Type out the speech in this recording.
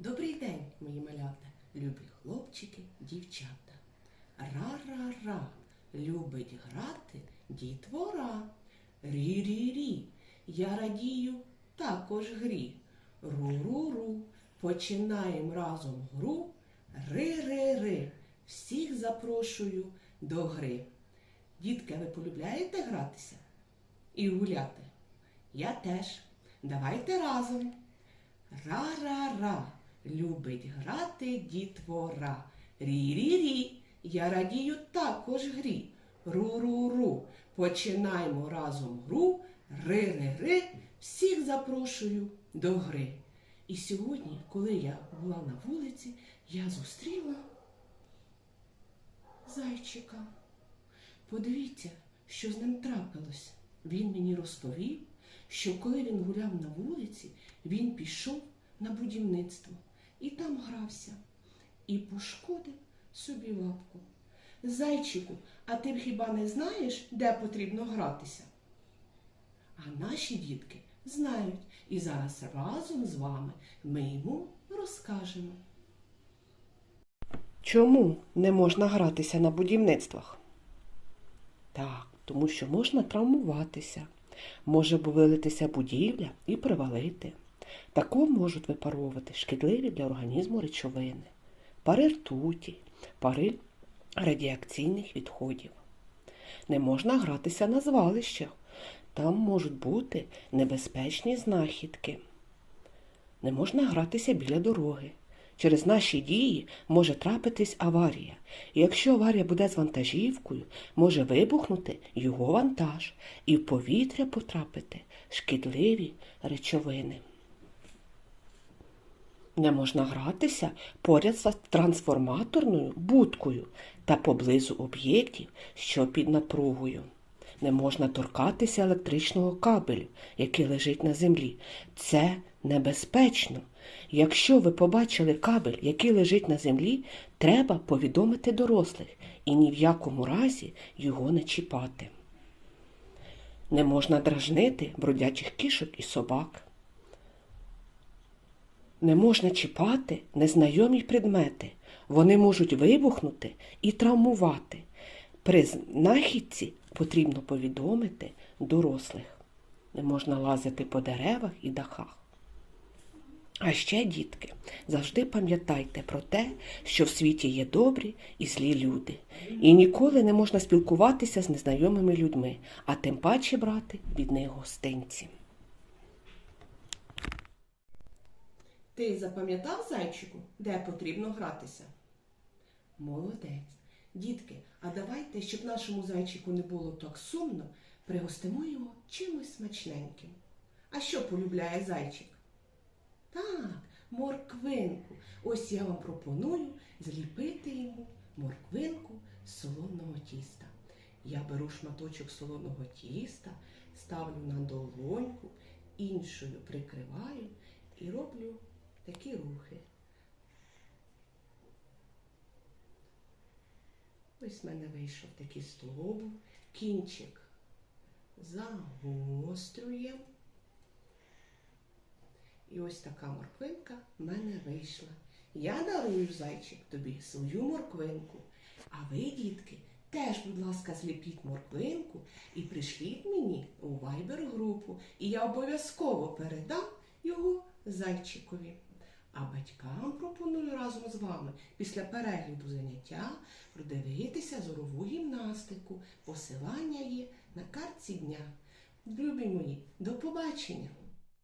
Добрий день, мої малята, любі хлопчики, дівчата. Ра-ра-ра, любить грати дітвора. Рі-рі-рі, я радію також грі. Ру-ру-ру, починаємо разом гру. Ри-ри-ри, всіх запрошую до гри. Дітки, ви полюбляєте гратися і гуляти? Я теж. Давайте разом. Ра-ра-ра, любить грати дітвора. Рі-рі-рі, я радію також грі. Ру-ру-ру, починаємо разом гру. Ри-ри-ри, всіх запрошую до гри. І сьогодні, коли я була на вулиці, я зустріла зайчика. Подивіться, що з ним трапилось. Він мені розповів, що коли він гуляв на вулиці, він пішов на будівництво і там грався і пошкодив собі лапку. Зайчику, а ти хіба не знаєш, де потрібно гратися? А наші дітки знають, і зараз разом з вами ми йому розкажемо. Чому не можна гратися на будівництвах? Так, тому що можна травмуватися, може вилитися будівля і привалити. Також можуть випаровувати шкідливі для організму речовини, пари ртуті, пари радіакційних відходів. Не можна гратися на звалищах, там можуть бути небезпечні знахідки. Не можна гратися біля дороги. Через наші дії може трапитись аварія. І якщо аварія буде з вантажівкою, може вибухнути його вантаж і в повітря потрапити шкідливі речовини. Не можна гратися поряд з трансформаторною будкою та поблизу об'єктів, що під напругою. Не можна торкатися електричного кабелю, який лежить на землі. Це небезпечно. Якщо ви побачили кабель, який лежить на землі, треба повідомити дорослих і ні в якому разі його не чіпати. Не можна дражнити бродячих кішок і собак. Не можна чіпати незнайомі предмети. Вони можуть вибухнути і травмувати. При знахідці потрібно повідомити дорослих. Не можна лазити по деревах і дахах. А ще, дітки, завжди пам'ятайте про те, що в світі є добрі і злі люди. І ніколи не можна спілкуватися з незнайомими людьми, а тим паче брати від них гостинці. Ти запам'ятав зайчику, де потрібно гратися? Молодець. Дітки, а давайте, щоб нашому зайчику не було так сумно, пригостимо його чимось смачненьким. А що полюбляє зайчик? Так, морквинку. Ось я вам пропоную зліпити йому морквинку з солоного тіста. Я беру шматочок солоного тіста, ставлю на долоньку, іншою прикриваю і роблю такі рухи. Ось в мене вийшов такий стовбур, кінчик загострюємо. І ось така морквинка в мене вийшла. Я дарую, зайчик, тобі свою морквинку. А ви, дітки, теж, будь ласка, зліпіть морквинку і пришліть мені у вайбер групу. І я обов'язково передам його зайчикові. А батькам пропоную разом з вами після перегляду заняття продивитися зорову гімнастику. Посилання є на картці дня. Любі мої, до побачення!